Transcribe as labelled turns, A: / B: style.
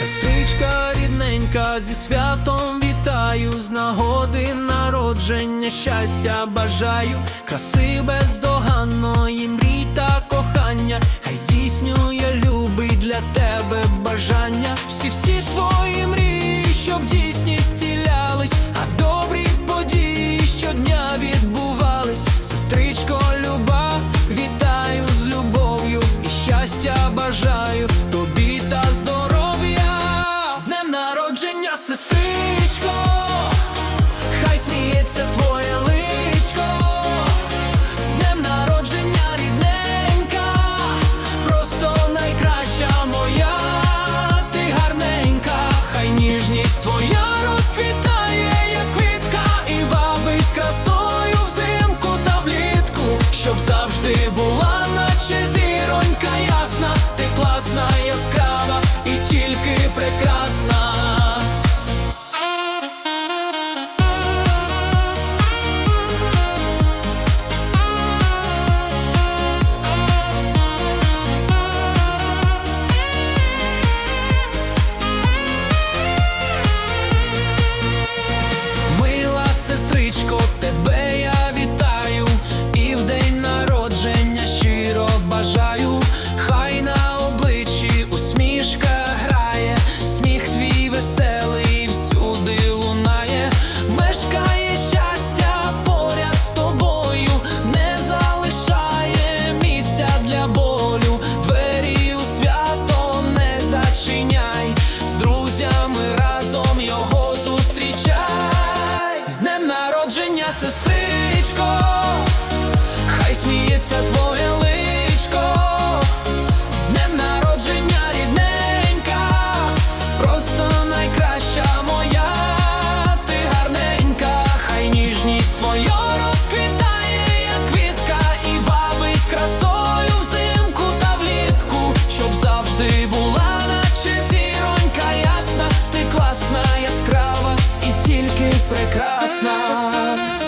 A: Сестричка рідненька, зі святом вітаю, з нагоди народження, щастя бажаю, краси бездоганної мрій та кохання, хай здійснює любий для тебе бажання, всі всі твої мрії, щоб дійсно. була, наче зіронька ясна. Ти була, наче зіронька ясна, ти класна, яскрава і тільки прекрасна.